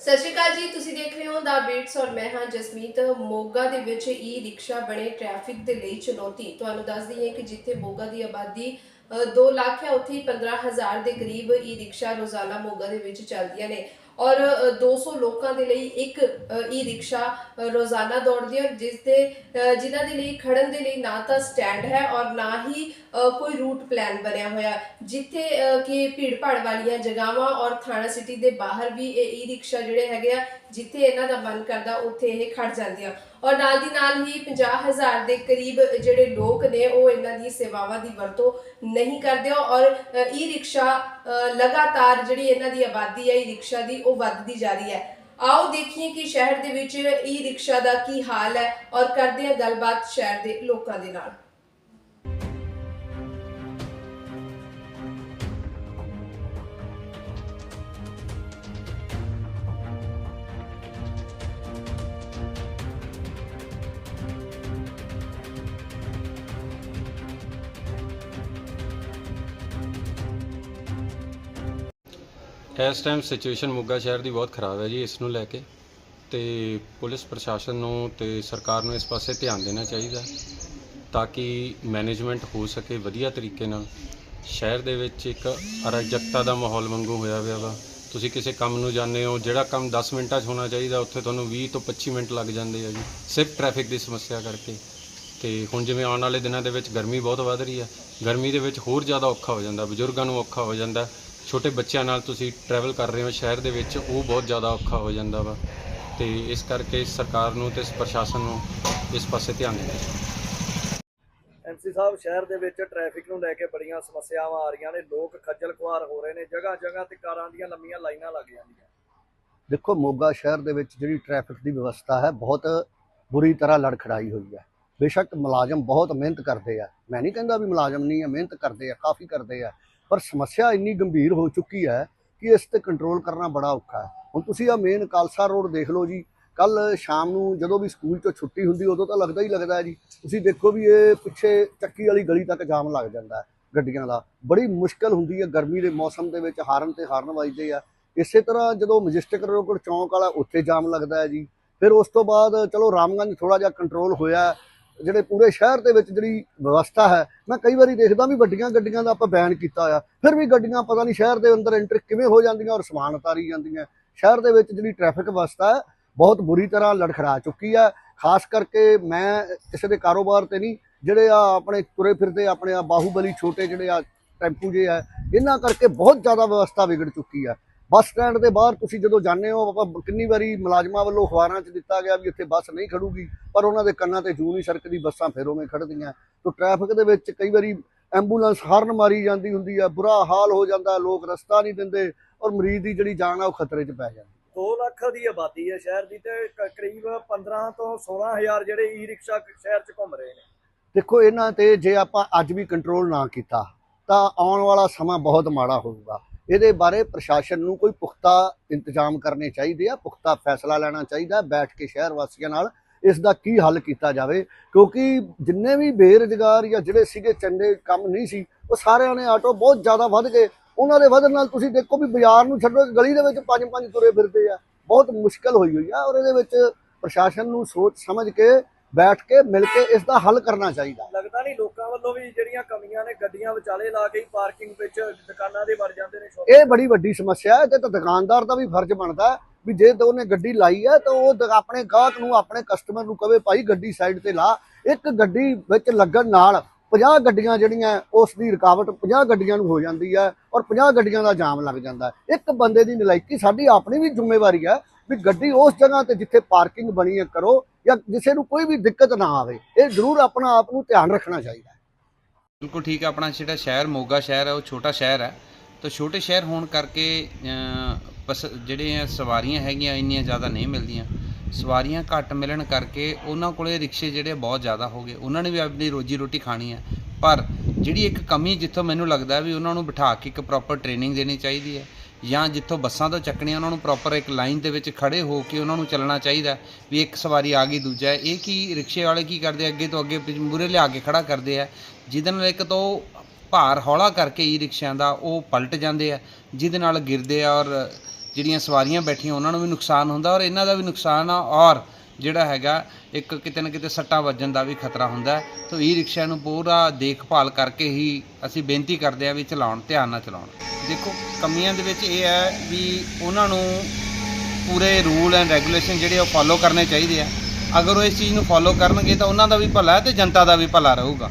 ਸਤਿ ਸ਼੍ਰੀ ਅਕਾਲ ਜੀ, ਤੁਸੀਂ ਦੇਖ ਰਹੇ ਹੋ ਦਾ ਬੀਟਸ ਔਰ ਮੈਂ ਹਾਂ ਜਸਮੀਤ। ਮੋਗਾ ਦੇ ਵਿੱਚ ਈ ਰਿਕਸ਼ਾ ਬਣੇ ਟ੍ਰੈਫਿਕ ਦੇ ਲਈ ਚੁਣੌਤੀ। ਤੁਹਾਨੂੰ ਦੱਸ ਦਈਏ ਕਿ ਜਿੱਥੇ ਮੋਗਾ ਦੀ ਆਬਾਦੀ 2 ਲੱਖ ਹੈ, ਉੱਥੇ ਹੀ 15000 ਦੇ ਕਰੀਬ ਈ ਰਿਕਸ਼ਾ ਰੋਜ਼ਾਨਾ ਮੋਗਾ ਦੇ ਵਿੱਚ ਚੱਲਦੀਆਂ ਨੇ। ਔਰ ਅ, 200 ਲੋਕਾਂ ਦੇ ਲਈ ਇੱਕ ਈ ਰਿਕਸ਼ਾ ਰੋਜ਼ਾਨਾ ਦੌੜਦੀ ਹੈ ਜਿਸ ਦੇ ਜਿਨ੍ਹਾਂ ਦੇ ਲਈ ਖੜਨ ਦੇ ਲਈ ਨਾ ਤਾਂ ਸਟੈਂਡ ਹੈ ਔਰ ਨਾ ਹੀ ਕੋਈ ਰੂਟ ਪਲਾਨ ਬਣਿਆ ਹੋਇਆ। ਜਿੱਥੇ ਕਿ ਭੀੜ ਭਾੜ ਵਾਲੀਆਂ ਜਗ੍ਹਾਵਾਂ ਔਰ ਥਾਣਾ ਸਿਟੀ ਦੇ ਬਾਹਰ ਵੀ ਇਹ ਈ ਰਿਕਸ਼ਾ ਜਿਹੜੇ ਹੈਗੇ ਆ ਜਿੱਥੇ ਇਹਨਾਂ ਦਾ ਮਨ ਕਰਦਾ ਉੱਥੇ ਇਹ ਖੜ ਜਾਂਦੀਆਂ। ਔਰ ਨਾਲ ਦੀ ਨਾਲ ਹੀ 50000 ਦੇ ਕਰੀਬ ਜਿਹੜੇ ਲੋਕ ਨੇ, ਉਹ ਇਹਨਾਂ ਦੀ ਸੇਵਾਵਾਂ ਦੀ ਵਰਤੋਂ ਨਹੀਂ ਕਰਦੇ ਔਰ ਈ ਰਿਕਸ਼ਾ ਲਗਾਤਾਰ ਜਿਹੜੀ ਇਹਨਾਂ ਦੀ ਆਬਾਦੀ ਹੈ ਈ ਰਿਕਸ਼ਾ ਦੀ, ਉਹ ਵੱਧਦੀ ਜਾ ਰਹੀ ਹੈ। ਆਓ ਦੇਖੀਏ ਕਿ ਸ਼ਹਿਰ ਦੇ ਵਿੱਚ ਈ ਰਿਕਸ਼ਾ ਦਾ ਕੀ ਹਾਲ ਹੈ ਔਰ ਕਰਦੇ ਹਾਂ ਗੱਲਬਾਤ ਸ਼ਹਿਰ ਦੇ ਲੋਕਾਂ ਦੇ ਨਾਲ। ਇਸ ਟਾਈਮ ਸਿਚੁਏਸ਼ਨ ਮੋਗਾ ਸ਼ਹਿਰ ਦੀ ਬਹੁਤ ਖਰਾਬ ਹੈ ਜੀ, ਇਸ ਨੂੰ ਲੈ ਕੇ। ਤੇ ਪੁਲਿਸ ਪ੍ਰਸ਼ਾਸਨ ਨੂੰ ਤੇ ਸਰਕਾਰ ਨੂੰ ਇਸ ਪਾਸੇ ਧਿਆਨ ਦੇਣਾ ਚਾਹੀਦਾ ਤਾਂ ਕਿ ਮੈਨੇਜਮੈਂਟ ਹੋ ਸਕੇ ਵਧੀਆ ਤਰੀਕੇ ਨਾਲ। ਸ਼ਹਿਰ ਦੇ ਵਿੱਚ ਇੱਕ ਅਰਾਜਕਤਾ ਦਾ ਮਾਹੌਲ ਵਾਂਗੂ ਹੋਇਆ ਹੋਇਆ ਵਾ। ਤੁਸੀਂ ਕਿਸੇ ਕੰਮ ਨੂੰ ਜਾਂਦੇ ਹੋ, ਜਿਹੜਾ ਕੰਮ 10 ਮਿੰਟਾਂ 'ਚ ਹੋਣਾ ਚਾਹੀਦਾ, ਉੱਥੇ ਤੁਹਾਨੂੰ 20 ਤੋਂ 25 ਮਿੰਟ ਲੱਗ ਜਾਂਦੇ ਆ ਜੀ, ਸਿਰਫ ਟ੍ਰੈਫਿਕ ਦੀ ਸਮੱਸਿਆ ਕਰਕੇ। ਤੇ ਹੁਣ ਜਿਵੇਂ ਆਉਣ ਵਾਲੇ ਦਿਨਾਂ ਦੇ ਵਿੱਚ ਗਰਮੀ ਬਹੁਤ ਵੱਧ ਰਹੀ ਹੈ, ਗਰਮੀ ਦੇ ਵਿੱਚ ਹੋਰ ਜ਼ਿਆਦਾ ਔਖਾ ਹੋ ਜਾਂਦਾ, ਬਜ਼ੁਰਗਾਂ ਨੂੰ ਔਖਾ ਹੋ ਜਾਂਦਾ। ਛੋਟੇ ਬੱਚਿਆਂ ਨਾਲ ਤੁਸੀਂ ਟਰੈਵਲ ਕਰ ਰਹੇ ਹੋ ਸ਼ਹਿਰ ਦੇ ਵਿੱਚ ਉਹ ਬਹੁਤ ਜ਼ਿਆਦਾ ਔਖਾ ਹੋ ਜਾਂਦਾ ਵਾ। ਤੇ ਇਸ ਕਰਕੇ ਸਰਕਾਰ ਨੂੰ ਤੇ ਪ੍ਰਸ਼ਾਸਨ ਨੂੰ ਇਸ ਪਾਸੇ ਧਿਆਨ ਦੇਣਾ ਚਾਹੀਦਾ। ਐਮਸੀ ਸਾਹਿਬ ਸ਼ਹਿਰ ਦੇ ਵਿੱਚ ਟ੍ਰੈਫਿਕ ਨੂੰ ਲੈ ਕੇ ਬੜੀਆਂ ਸਮੱਸਿਆਵਾਂ ਆ ਰਹੀਆਂ ਨੇ। ਲੋਕ ਖੱਜਲ ਖੁਆਰ ਹੋ ਰਹੇ ਨੇ। ਜਗ੍ਹਾ ਜਗ੍ਹਾ ਤੇ ਕਾਰਾਂ ਦੀਆਂ ਲੰਮੀਆਂ ਲਾਈਨਾਂ ਲੱਗ ਜਾਂਦੀਆਂ। ਦੇਖੋ ਮੋਗਾ ਸ਼ਹਿਰ ਦੇ ਵਿੱਚ ਜਿਹੜੀ ਟ੍ਰੈਫਿਕ ਦੀ ਵਿਵਸਥਾ ਹੈ ਬਹੁਤ ਬੁਰੀ ਤਰ੍ਹਾਂ ਲੜਖੜਾਈ ਹੋਈ ਹੈ। ਬੇਸ਼ੱਕ ਮੁਲਾਜ਼ਮ ਬਹੁਤ ਮਿਹਨਤ ਕਰਦੇ ਆ। ਮੈਂ ਨਹੀਂ ਕਹਿੰਦਾ ਵੀ ਮੁਲਾਜ਼ਮ ਨਹੀਂ ਹੈ ਮਿਹਨਤ ਕਰਦੇ ਆ ਕਾਫੀ ਕਰਦੇ ਆ। ਪਰ ਸਮੱਸਿਆ ਇੰਨੀ ਗੰਭੀਰ ਹੋ ਚੁੱਕੀ ਹੈ ਕਿ ਇਸ ਤੇ ਕੰਟਰੋਲ ਕਰਨਾ ਬੜਾ ਔਖਾ ਹੈ। ਹੁਣ ਤੁਸੀਂ ਆ ਮੇਨ ਕਾਲਸਾ ਰੋਡ ਦੇਖ ਲਓ ਜੀ। ਕੱਲ ਸ਼ਾਮ ਨੂੰ ਜਦੋਂ ਵੀ ਸਕੂਲ ਚੋਂ ਛੁੱਟੀ ਹੁੰਦੀ, ਉਦੋਂ ਤਾਂ ਲੱਗਦਾ ਹੀ ਲੱਗਦਾ ਹੈ ਜੀ। ਤੁਸੀਂ ਦੇਖੋ ਵੀ ਇਹ ਪਿੱਛੇ ਚੱਕੀ ਵਾਲੀ ਗਲੀ ਤੱਕ ਜਾਮ ਲੱਗ ਜਾਂਦਾ ਹੈ ਗੱਡੀਆਂ ਦਾ। ਬੜੀ ਮੁਸ਼ਕਲ ਹੁੰਦੀ ਹੈ ਗਰਮੀ ਦੇ ਮੌਸਮ ਦੇ ਵਿੱਚ ਹਾਰਨ ਤੇ ਹਾਰਨ ਵੱਜਦੇ ਆ। ਇਸੇ ਤਰ੍ਹਾਂ ਜਦੋਂ ਮੈਜਿਸਟਿਕ ਰੋਡ ਚੌਂਕ ਵਾਲਾ ਉੱਥੇ ਜਾਮ ਲੱਗਦਾ ਹੈ ਜੀ। ਫਿਰ ਉਸ ਤੋਂ ਬਾਅਦ ਚਲੋ ਰਾਮਗੰਜ ਥੋੜਾ ਜਿਹਾ ਕੰਟਰੋਲ ਹੋਇਆ ਜਿਹੜੇ ਪੂਰੇ ਸ਼ਹਿਰ ਦੇ ਵਿੱਚ ਜਿਹੜੀ ਵਿਵਸਥਾ ਹੈ, ਮੈਂ ਕਈ ਵਾਰੀ ਦੇਖਦਾ ਵੀ ਵੱਡੀਆਂ ਗੱਡੀਆਂ ਦਾ ਆਪਾਂ ਬੈਨ ਕੀਤਾ ਆ ਫਿਰ ਵੀ ਗੱਡੀਆਂ ਪਤਾ ਨਹੀਂ ਸ਼ਹਿਰ ਦੇ ਅੰਦਰ ਐਂਟਰ ਕਿਵੇਂ ਹੋ ਜਾਂਦੀਆਂ ਔਰ ਸਮਾਨ ਉਤਾਰੀ ਜਾਂਦੀਆਂ। ਸ਼ਹਿਰ ਦੇ ਵਿੱਚ ਜਿਹੜੀ ਟ੍ਰੈਫਿਕ ਵਿਵਸਥਾ ਹੈ, ਬਹੁਤ ਬੁਰੀ ਤਰ੍ਹਾਂ ਲੜਖੜਾ ਚੁੱਕੀ ਹੈ। ਖਾਸ ਕਰਕੇ ਮੈਂ ਕਿਸੇ ਦੇ ਕਾਰੋਬਾਰ ਤੇ ਨਹੀਂ, ਜਿਹੜੇ ਆ ਆਪਣੇ ਤੁਰੇ ਫਿਰਦੇ ਆਪਣੇ ਆ ਬਾਹੂਬਲੀ ਛੋਟੇ ਜਿਹੜੇ ਆ ਟੈਂਪੂ ਜੇ ਆ, ਇਹਨਾਂ ਕਰਕੇ ਬਹੁਤ ਜ਼ਿਆਦਾ ਵਿਵਸਥਾ ਵਿਗੜ ਚੁੱਕੀ ਹੈ। ਬੱਸ ਸਟੈਂਡ ਦੇ ਬਾਹਰ ਤੁਸੀਂ ਜਦੋਂ ਜਾਂਦੇ ਹੋ ਆਪਾਂ ਕਿੰਨੀ ਵਾਰੀ ਮੁਲਾਜ਼ਮਾਂ ਵੱਲੋਂ ਅਖਬਾਰਾਂ 'ਚ ਦਿੱਤਾ ਗਿਆ ਵੀ ਇੱਥੇ ਬੱਸ ਨਹੀਂ ਖੜੂਗੀ ਪਰ ਉਹਨਾਂ ਦੇ ਕੰਨਾਂ ਤੇ ਜੂ ਨਹੀਂ ਸਰਕਦੀ ਬੱਸਾਂ ਫਿਰ ਉਵੇਂ ਖੜਦੀਆਂ ਤੋਂ ਟ੍ਰੈਫਿਕ ਦੇ ਵਿੱਚ ਕਈ ਵਾਰੀ ਐਂਬੂਲੈਂਸ ਹਾਰਨ ਮਾਰੀ ਜਾਂਦੀ ਹੁੰਦੀ ਆ ਬੁਰਾ ਹਾਲ ਹੋ ਜਾਂਦਾ ਲੋਕ ਰਸਤਾ ਨਹੀਂ ਦਿੰਦੇ ਔਰ ਮਰੀਜ਼ ਦੀ ਜਿਹੜੀ ਜਾਨ ਆ ਉਹ ਖਤਰੇ 'ਚ ਪੈ ਜਾਂਦੀ। 2 ਲੱਖ ਦੀ ਆਬਾਦੀ ਹੈ ਸ਼ਹਿਰ ਦੀ ਤੇ ਕਰੀਬ 15 ਤੋਂ 16000 ਜਿਹੜੇ ਈ ਰਿਕਸ਼ਾ ਸ਼ਹਿਰ 'ਚ ਘੁੰਮ ਰਹੇ ਨੇ। ਦੇਖੋ ਇਹਨਾਂ ਤੇ ਜੇ ਆਪਾਂ ਅੱਜ ਵੀ ਕੰਟਰੋਲ ਨਾ ਕੀਤਾ ਤਾਂ ਆਉਣ ਵਾਲਾ ਸਮਾਂ ਬਹੁਤ ਮਾੜਾ ਹੋਊਗਾ। ਇਹਦੇ ਬਾਰੇ ਪ੍ਰਸ਼ਾਸਨ ਨੂੰ ਕੋਈ ਪੁਖਤਾ ਇੰਤਜ਼ਾਮ ਕਰਨੇ ਚਾਹੀਦੇ ਆ, ਪੁਖਤਾ ਫੈਸਲਾ ਲੈਣਾ ਚਾਹੀਦਾ, ਬੈਠ ਕੇ ਸ਼ਹਿਰ ਵਾਸੀਆਂ ਨਾਲ ਇਸ ਦਾ ਕੀ ਹੱਲ ਕੀਤਾ ਜਾਵੇ। ਕਿਉਂਕਿ ਜਿੰਨੇ ਵੀ ਬੇਰੁਜ਼ਗਾਰ ਜਾਂ ਜਿਹੜੇ ਸੀਗੇ ਚੰਗੇ ਕੰਮ ਨਹੀਂ ਸੀ, ਉਹ ਸਾਰਿਆਂ ਨੇ ਆਟੋ ਬਹੁਤ ਜ਼ਿਆਦਾ ਵੱਧ ਗਏ। ਉਹਨਾਂ ਦੇ ਵਧਣ ਨਾਲ ਤੁਸੀਂ ਦੇਖੋ ਵੀ ਬਾਜ਼ਾਰ ਨੂੰ ਛੱਡੋ, ਗਲੀ ਦੇ ਵਿੱਚ ਪੰਜ ਪੰਜ ਤੁਰੇ ਫਿਰਦੇ ਆ। ਬਹੁਤ ਮੁਸ਼ਕਲ ਹੋਈ ਹੋਈ ਆ ਔਰ ਇਹਦੇ ਵਿੱਚ ਪ੍ਰਸ਼ਾਸਨ ਨੂੰ ਸੋਚ ਸਮਝ ਕੇ ਬੈਠ ਕੇ ਮਿਲ ਕੇ ਇਸ ਦਾ ਹੱਲ ਕਰਨਾ ਚਾਹੀਦਾ। ਲੱਗਦਾ ਨਹੀਂ ਲੋਕਾਂ ਵੱਲੋਂ ਵੀ ਜਿਹੜੀਆਂ ਕਮੀਆਂ ਨੇ ਗੱਡੀਆਂ ਵਿਚਾਲੇ ਲਾ ਕੇ ਹੀ ਪਾਰਕਿੰਗ ਵਿੱਚ ਦੁਕਾਨਾਂ ਦੇ ਵੜ ਜਾਂਦੇ ਨੇ ਇਹ ਬੜੀ ਵੱਡੀ ਸਮੱਸਿਆ ਹੈ ਤੇ ਤਾਂ ਦੁਕਾਨਦਾਰ ਦਾ ਵੀ ਫਰਜ਼ ਬਣਦਾ ਵੀ ਜੇ ਤਾਂ ਉਹਨੇ ਗੱਡੀ ਲਾਈ ਹੈ ਤਾਂ ਉਹ ਆਪਣੇ ਗਾਹਕ ਨੂੰ ਆਪਣੇ ਕਸਟਮਰ ਨੂੰ ਕਵੇ ਭਾਈ ਗੱਡੀ ਸਾਈਡ ਤੇ ਲਾ। ਇੱਕ ਗੱਡੀ ਵਿੱਚ ਲੱਗਣ ਨਾਲ 50 ਗੱਡੀਆਂ ਜਿਹੜੀਆਂ ਉਸ ਦੀ ਰੁਕਾਵਟ 50 ਗੱਡੀਆਂ ਨੂੰ ਹੋ ਜਾਂਦੀ ਹੈ ਔਰ 50 ਗੱਡੀਆਂ ਦਾ ਜਾਮ ਲੱਗ ਜਾਂਦਾ ਇੱਕ ਬੰਦੇ ਦੀ ਨਲਾਇਕੀ ਸਾਡੀ ਆਪਣੀ ਵੀ ਜ਼ਿੰਮੇਵਾਰੀ ਹੈ ਵੀ ਗੱਡੀ ਉਸ ਜਗ੍ਹਾ ਤੇ ਜਿੱਥੇ ਪਾਰਕਿੰਗ ਬਣੀ ਹੈ ਕਰੋ ਜਾਂ ਕਿਸੇ ਨੂੰ ਕੋਈ ਵੀ ਦਿੱਕਤ ਨਾ ਆਵੇ, ਇਹ ਜ਼ਰੂਰ ਆਪਣਾ ਆਪ ਨੂੰ ਧਿਆਨ ਰੱਖਣਾ ਚਾਹੀਦਾ ਹੈ। ਬਿਲਕੁਲ ਠੀਕ ਹੈ, ਆਪਣਾ ਜਿਹੜਾ ਸ਼ਹਿਰ, ਮੋਗਾ ਸ਼ਹਿਰ ਹੈ, ਉਹ ਛੋਟਾ ਸ਼ਹਿਰ ਹੈ। ਤਾਂ ਛੋਟੇ ਸ਼ਹਿਰ ਹੋਣ ਕਰਕੇ ਬਸ ਜਿਹੜੇ ਸਵਾਰੀਆਂ ਹੈਗੀਆਂ, ਇੰਨੀਆਂ ਜ਼ਿਆਦਾ ਨਹੀਂ ਮਿਲਦੀਆਂ। ਸਵਾਰੀਆਂ ਘੱਟ ਮਿਲਣ ਕਰਕੇ ਉਹਨਾਂ ਕੋਲੇ ਰਿਕਸ਼ੇ ਜਿਹੜੇ ਬਹੁਤ ਜ਼ਿਆਦਾ ਹੋ ਗਏ। ਉਹਨਾਂ ਨੇ ਵੀ ਆਪਣੀ ਰੋਜੀ ਰੋਟੀ ਖਾਣੀ ਹੈ। ਪਰ ਜਿਹੜੀ ਇੱਕ ਕਮੀ ਜਿੱਥੋਂ ਮੈਨੂੰ ਲੱਗਦਾ ਵੀ ਉਹਨਾਂ ਨੂੰ ਬਿਠਾ ਕੇ ਇੱਕ ਪ੍ਰੋਪਰ ਟ੍ਰੇਨਿੰਗ ਦੇਣੀ ਚਾਹੀਦੀ ਹੈ ਜਾਂ ਜਿੱਥੋਂ ਬੱਸਾਂ ਤੋਂ ਚੱਕਣੀਆਂ ਉਹਨਾਂ ਨੂੰ ਪ੍ਰੋਪਰ ਇੱਕ ਲਾਈਨ ਦੇ ਵਿੱਚ ਖੜੇ ਹੋ ਕੇ ਉਹਨਾਂ ਨੂੰ ਚੱਲਣਾ ਚਾਹੀਦਾ ਵੀ ਇੱਕ ਸਵਾਰੀ ਆ ਗਈ, ਦੂਜਾ ਇਹ ਕੀ ਰਿਕਸ਼ੇ ਵਾਲੇ ਕੀ ਕਰਦੇ ਅੱਗੇ ਤੋਂ ਅੱਗੇ ਮੂਰੇ ਲਿਆ ਕੇ ਖੜਾ ਕਰਦੇ ਆ। ਜਿਹਦੇ ਨਾਲ ਇੱਕ ਤੋਂ ਭਾਰ ਹੌਲਾ ਕਰਕੇ ਈ ਰਿਕਸ਼ਿਆਂ ਦਾ ਉਹ ਪਲਟ ਜਾਂਦੇ ਆ, ਜਿਹਦੇ ਨਾਲ ਗਿਰਦੇ ਆ ਔਰ ਜਿਹੜੀਆਂ ਸਵਾਰੀਆਂ ਬੈਠੀਆਂ ਉਹਨਾਂ ਨੂੰ ਵੀ ਨੁਕਸਾਨ ਹੁੰਦਾ ਔਰ ਇਹਨਾਂ ਦਾ ਵੀ ਨੁਕਸਾਨ ਆ ਔਰ ਜਿਹੜਾ ਹੈਗਾ, ਇੱਕ ਕਿਤੇ ਨਾ ਕਿਤੇ ਸੱਟਾਂ ਵੱਜਣ ਦਾ ਵੀ ਖਤਰਾ ਹੁੰਦਾ ਹੈ। ਤਾਂ ਈ ਰਿਕਸ਼ਾ ਨੂੰ ਪੂਰਾ ਦੇਖਭਾਲ ਕਰਕੇ ਹੀ ਅਸੀਂ ਬੇਨਤੀ ਕਰਦੇ ਆ ਵੀ ਚਲਾਉਣ, ਧਿਆਨ ਨਾਲ ਚਲਾਉਣ। ਦੇਖੋ, ਕਮੀਆਂ ਦੇ ਵਿੱਚ ਇਹ ਹੈ ਵੀ ਉਹਨਾਂ ਨੂੰ ਪੂਰੇ ਰੂਲ ਐਂਡ ਰੈਗੂਲੇਸ਼ਨ ਜਿਹੜੇ ਉਹ ਫਾਲੋ ਕਰਨੇ ਚਾਹੀਦੇ ਆ। ਅਗਰ ਉਹ ਇਸ ਚੀਜ਼ ਨੂੰ ਫਾਲੋ ਕਰਨਗੇ ਤਾਂ ਉਹਨਾਂ ਦਾ ਵੀ ਭਲਾ ਹੈ ਤੇ ਜਨਤਾ ਦਾ ਵੀ ਭਲਾ ਰਹੂਗਾ।